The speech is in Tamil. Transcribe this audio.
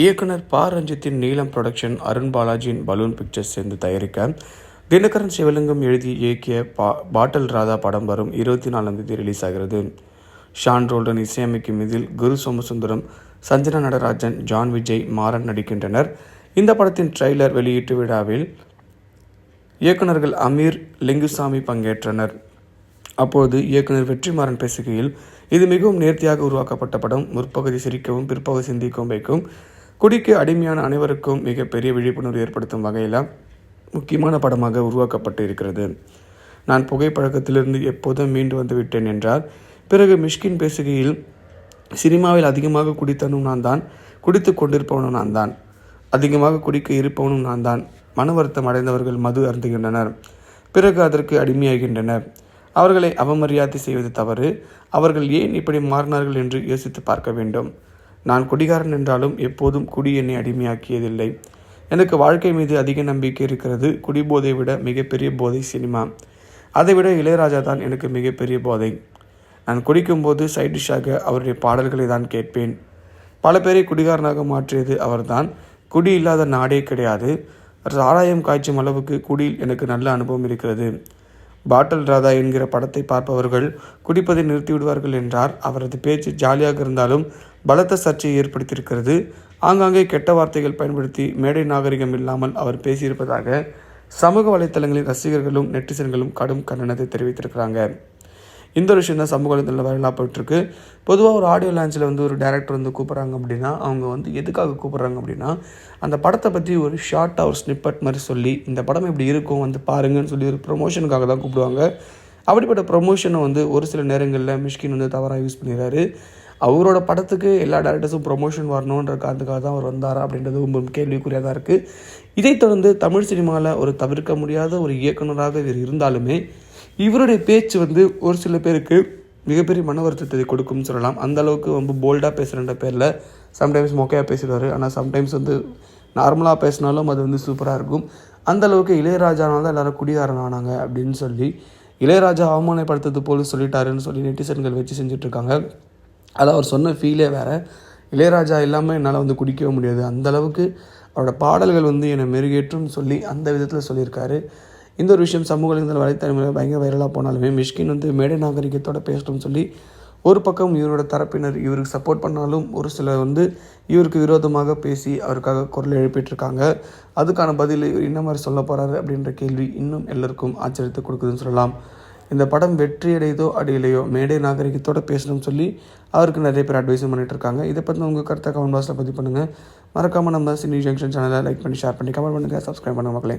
இயக்குனர் ப ரஞ்சித்தின் நீலம் புரொடக்ஷன் அருண் பாலாஜியின் பலூன் பிக்சர்ஸ் சேர்ந்து தயாரிக்க தினகரன் சிவலிங்கம் எழுதி இயக்கிய பா பாட்டல் ராதா படம் வரும் இருபத்தி நாலாம் தேதி ரிலீஸ் ஆகிறது. ஷான் ரோல்டன் இசையமைக்கும் இதில் குரு சோமசுந்தரம் சஞ்சனா நடராஜன் ஜான் விஜய் மாறன் நடிக்கின்றனர். இந்த படத்தின் ட்ரெய்லர் வெளியீட்டு விழாவில் இயக்குனர்கள் அமீர் லிங்குசாமி பங்கேற்றனர். அப்போது இயக்குனர் வெற்றிமாறன் பேசுகையில் இது மிகவும் நேர்த்தியாக உருவாக்கப்பட்ட படம். முற்பகுதி சிரிக்கவும் பிற்பகுதி சிந்திக்கவும் வைக்கும். குடிக்கு அடிமையான அனைவருக்கும் மிகப்பெரிய விழிப்புணர்வு ஏற்படுத்தும் வகையில் முக்கியமான படமாக உருவாக்கப்பட்டு இருக்கிறது. நான் புகைப்பழக்கத்திலிருந்து எப்போதும் மீண்டு வந்து விட்டேன் என்றால் பிறகு மிஷ்கின் பேசுகையில் சினிமாவில் அதிகமாக குடித்தனும் நான் தான் குடித்து கொண்டிருப்பவனும் நான் தான் அதிகமாக குடிக்க இருப்பவனும் நான் தான் மன வருத்தம் அடைந்தவர்கள் மது அருந்துகின்றனர். பிறகு அதற்கு அடிமையாகின்றனர். அவர்களை அவமரியாதை செய்வது தவறு. அவர்கள் ஏன் இப்படி மாறினார்கள் என்று யோசித்து பார்க்க வேண்டும். நான் குடிகாரன் என்றாலும் எப்போதும் குடி என்னை அடிமையாக்கியதில்லை. எனக்கு வாழ்க்கை மீது அதிக நம்பிக்கை இருக்கிறது. குடிபோதை விட மிகப்பெரிய போதை சினிமா. அதைவிட இளையராஜா தான் எனக்கு மிகப்பெரிய போதை. நான் குடிக்கும்போது சைட் டிஷ்ஷாக அவருடைய பாடல்களை தான் கேட்பேன். பல பேரை குடிகாரனாக மாற்றியது அவர்தான். குடி இல்லாத நாடே கிடையாது. சாராயம் காய்ச்சும் அளவுக்கு குடியில் எனக்கு நல்ல அனுபவம் இருக்கிறது. பாட்டல் ராதா என்கிற படத்தை பார்ப்பவர்கள் குடிப்பதை நிறுத்திவிடுவார்கள் என்றார். அவரது பேச்சு ஜாலியாக இருந்தாலும் பலத்த சர்ச்சையை ஏற்படுத்தியிருக்கிறது. ஆங்காங்கே கெட்ட வார்த்தைகள் பயன்படுத்தி மேடை நாகரிகம் இல்லாமல் அவர் பேசியிருப்பதாக சமூக வலைத்தளங்களில் ரசிகர்களும் நெட்டிசன்களும் கடும் கண்டனத்தை தெரிவித்திருக்கிறாங்க. இந்த ஒரு விஷயம் தான் சமூக வலைத்தளத்தில் வைரலாக போயிட்டுருக்கு. பொதுவாக ஒரு ஆடியோ லான்ச்சில் வந்து ஒரு டேரக்டர் வந்து கூப்பிட்றாங்க அப்படின்னா அவங்க வந்து எதுக்காக கூப்பிட்றாங்க அப்படின்னா அந்த படத்தை பற்றி ஒரு ஷார்ட்டாக ஒரு ஸ்னிப்பட் மாதிரி சொல்லி இந்த படம் இப்படி இருக்கும் வந்து பாருங்கன்னு சொல்லி ஒரு ப்ரொமோஷனுக்காக தான் கூப்பிடுவாங்க. அப்படிப்பட்ட ப்ரொமோஷனை வந்து ஒரு சில நேரங்களில் மிஷ்கின் வந்து தவறாக யூஸ் பண்ணிடுறாரு. அவரோட படத்துக்கு எல்லா டேரக்டர்ஸும் ப்ரொமோஷன் வரணுன்ற காரணத்துக்காக தான் அவர் வந்தாரா அப்படின்றது ரொம்ப கேள்விக்குறியாக தான் இருக்குது இதைத் தொடர்ந்து தமிழ் சினிமாவில் ஒரு தவிர்க்க முடியாத ஒரு இயக்குனராக இவர் இருந்தாலுமே இவருடைய பேச்சு வந்து ஒரு சில பேருக்கு மிகப்பெரிய மன வருத்தத்தை கொடுக்கும்னு சொல்லலாம். அந்த அளவுக்கு ரொம்ப போல்டாக பேசுகிறன்ற பேரில் சம்டைம்ஸ் மொக்கையாக பேசிடுவார். ஆனால் சம்டைம்ஸ் வந்து நார்மலாக பேசினாலும் அது வந்து சூப்பராக இருக்கும். அந்த அளவுக்கு இளையராஜானால் தான் எல்லோரும் குடிகாரன் ஆனாங்க அப்படின்னு சொல்லி இளையராஜா அவமானப்படுத்துறது போல சொல்லிட்டாருன்னு சொல்லி நெட்டிசன்கள் வச்சு செஞ்சுட்ருக்காங்க அது அவர் சொன்ன ஃபீலே வேறு. இளையராஜா இல்லாமல் என்னால் வந்து குடிக்கவே முடியாது. அந்த அளவுக்கு அவரோட பாடல்கள் வந்து என்னை மெருகேற்றும்னு சொல்லி அந்த விதத்தில் சொல்லியிருக்காரு. இந்த ஒரு விஷயம் சமூக வலைதள வலைத்தளங்களில் பயங்கர வைரலாக போனாலுமே மிஷ்கின் வந்து மேடை நாகரிகத்தோட பேசணும்னு சொல்லி ஒரு பக்கம் இவரோட தரப்பினர் இவருக்கு சப்போர்ட் பண்ணாலும் ஒரு சிலர் வந்து இவருக்கு விரோதமாக பேசி அவருக்காக குரல் எழுப்பிட்டுருக்காங்க. அதுக்கான பதில் இவர் என்ன மாதிரி சொல்ல போகிறாரு அப்படின்ற கேள்வி இன்னும் எல்லோருக்கும் ஆச்சரியத்தை கொடுக்குதுன்னு சொல்லலாம். இந்த படம் வெற்றி அடையதோ அடையிலையோ மேடை நாகரிகத்தோட பேசணும்னு சொல்லி அவருக்கு நிறைய பேர் அட்வைஸும் பண்ணிட்டு இருக்காங்க இதை பற்றி உங்கள் கருத்தை கமெண்ட் பாக்ஸில் பதிவு பண்ணுங்கள் மறக்காமல் நம்ம சினி ஜங்ஷன் சேனலை லைக் பண்ணி ஷேர் பண்ணி கமெண்ட் பண்ணுங்கள் சப்ஸ்கிரைப் பண்ணுங்கள் மக்களே.